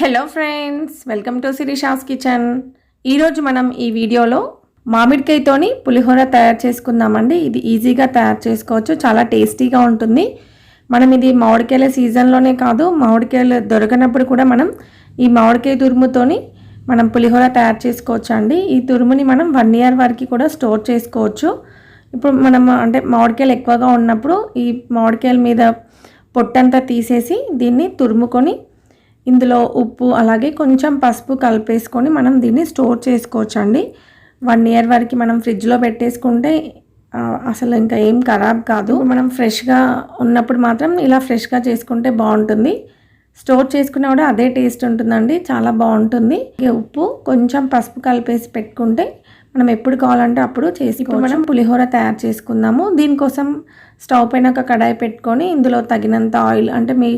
Hello friends welcome to Sirisha's kitchen ఈరోజు మనం ఈ వీడియోలో మామిడికాయతోని పులిహోర తయారు చేసుకుందామండి. ఇది ఈజీగా తయారు చేసుకోవచ్చు. చాలా టేస్టీగా ఉంటుంది. మనం ఇది మామిడికాయల సీజన్లోనే కాదు మామిడికాయలు దొరకనప్పుడు కూడా మనం ఈ మామిడికాయ తురుముతోని మనం పులిహోర తయారు చేసుకోవచ్చు అండి ఈ తురుముని మనం వన్ ఇయర్ వరకు కూడా స్టోర్ చేసుకోవచ్చు. ఇప్పుడు మనం అంటే మామిడికాయలు ఎక్కువగా ఉన్నప్పుడు ఈ మామిడికాయల మీద పొట్టంతా తీసేసి దీన్ని తురుముకొని ఇందులో ఉప్పు అలాగే కొంచెం పసుపు కలిపేసుకొని మనం దీన్ని స్టోర్ చేసుకోవచ్చు అండి వన్ ఇయర్ వరకు మనం ఫ్రిడ్జ్లో పెట్టేసుకుంటే అసలు ఇంకా ఏం ఖరాబ్ కాదు. మనం ఫ్రెష్గా ఉన్నప్పుడు మాత్రం ఇలా ఫ్రెష్గా చేసుకుంటే బాగుంటుంది. స్టోర్ చేసుకున్నా కూడా అదే టేస్ట్ ఉంటుందండి. చాలా బాగుంటుంది. ఇక ఉప్పు కొంచెం పసుపు కలిపేసి పెట్టుకుంటే మనం ఎప్పుడు కావాలంటే అప్పుడు చేసి మనం పులిహోర తయారు చేసుకుందాము. దీనికోసం స్టవ్ పైన ఒక కడాయి పెట్టుకొని ఇందులో తగినంత ఆయిల్ అంటే మీ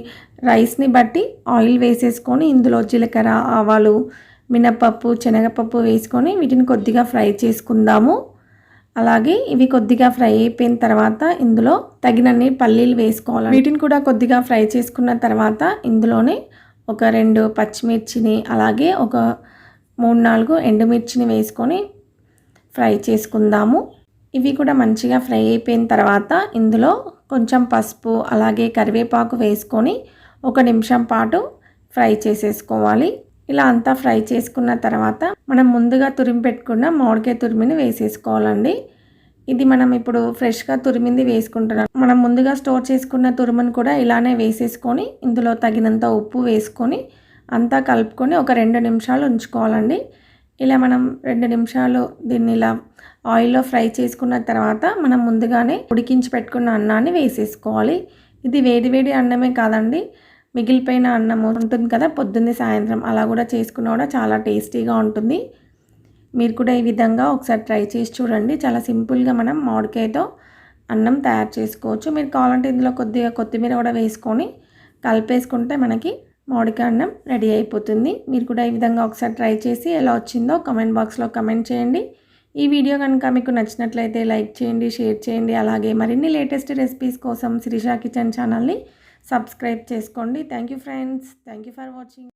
రైస్ని బట్టి ఆయిల్ వేసేసుకొని ఇందులో జీలకర్ర ఆవాలు మినపప్పు శనగపప్పు వేసుకొని వీటిని కొద్దిగా ఫ్రై చేసుకుందాము. అలాగే ఇవి కొద్దిగా ఫ్రై అయిపోయిన తర్వాత ఇందులో తగినన్ని పల్లీలు వేసుకోవాలి వీటిని కూడా కొద్దిగా ఫ్రై చేసుకున్న తర్వాత ఇందులోనే ఒక రెండు పచ్చిమిర్చిని అలాగే ఒక మూడు నాలుగు ఎండుమిర్చిని వేసుకొని ఫ్రై చేసుకుందాము. ఇవి కూడా మంచిగా ఫ్రై అయిపోయిన తర్వాత ఇందులో కొంచెం పసుపు అలాగే కరివేపాకు వేసుకొని ఒక నిమిషం పాటు ఫ్రై చేసేసుకోవాలి. ఇలా అంతా ఫ్రై చేసుకున్న తర్వాత మనం ముందుగా తురిమి పెట్టుకున్న మామిడికాయ తురిమిని వేసేసుకోవాలండి. ఇది మనం ఇప్పుడు ఫ్రెష్గా తురిమింది వేసుకుంటున్నాం. మనం ముందుగా స్టోర్ చేసుకున్న తురుమును కూడా ఇలానే వేసేసుకొని ఇందులో తగినంత ఉప్పు వేసుకొని అంతా కలుపుకొని ఒక రెండు నిమిషాలు ఉంచుకోవాలండి. ఇలా మనం రెండు నిమిషాలు దీన్ని ఇలా ఆయిల్లో ఫ్రై చేసుకున్న తర్వాత మనం ముందుగానే ఉడికించి పెట్టుకున్న అన్నాన్ని వేసేసుకోవాలి. ఇది వేడి వేడి అన్నమే కాదండి. మిగిలిపోయిన అన్నం ఉంటుంది కదా పొద్దున్నే సాయంత్రం అలా కూడా చేసుకున్నా కూడా చాలా టేస్టీగా ఉంటుంది. మీరు కూడా ఈ విధంగా ఒకసారి ట్రై చేసి చూడండి. చాలా సింపుల్గా మనం మామిడికాయతో అన్నం తయారు చేసుకోవచ్చు. మీరు కావాలంటే ఇందులో కొద్దిగా కొత్తిమీర కూడా వేసుకొని కలిపేసుకుంటే మనకి మామిడికాయ అన్నం రెడీ అయిపోతుంది. మీరు కూడా ఈ విధంగా ఒకసారి ట్రై చేసి ఎలా వచ్చిందో కమెంట్ బాక్స్లో కమెంట్ చేయండి. ఈ వీడియో కనుక మీకు నచ్చినట్లయితే లైక్ చేయండి షేర్ చేయండి. అలాగే మరిన్ని లేటెస్ట్ రెసిపీస్ కోసం శ్రీషా కిచెన్ ఛానల్ని సబ్స్క్రైబ్ చేసుకోండి. Thank you friends thank you for watching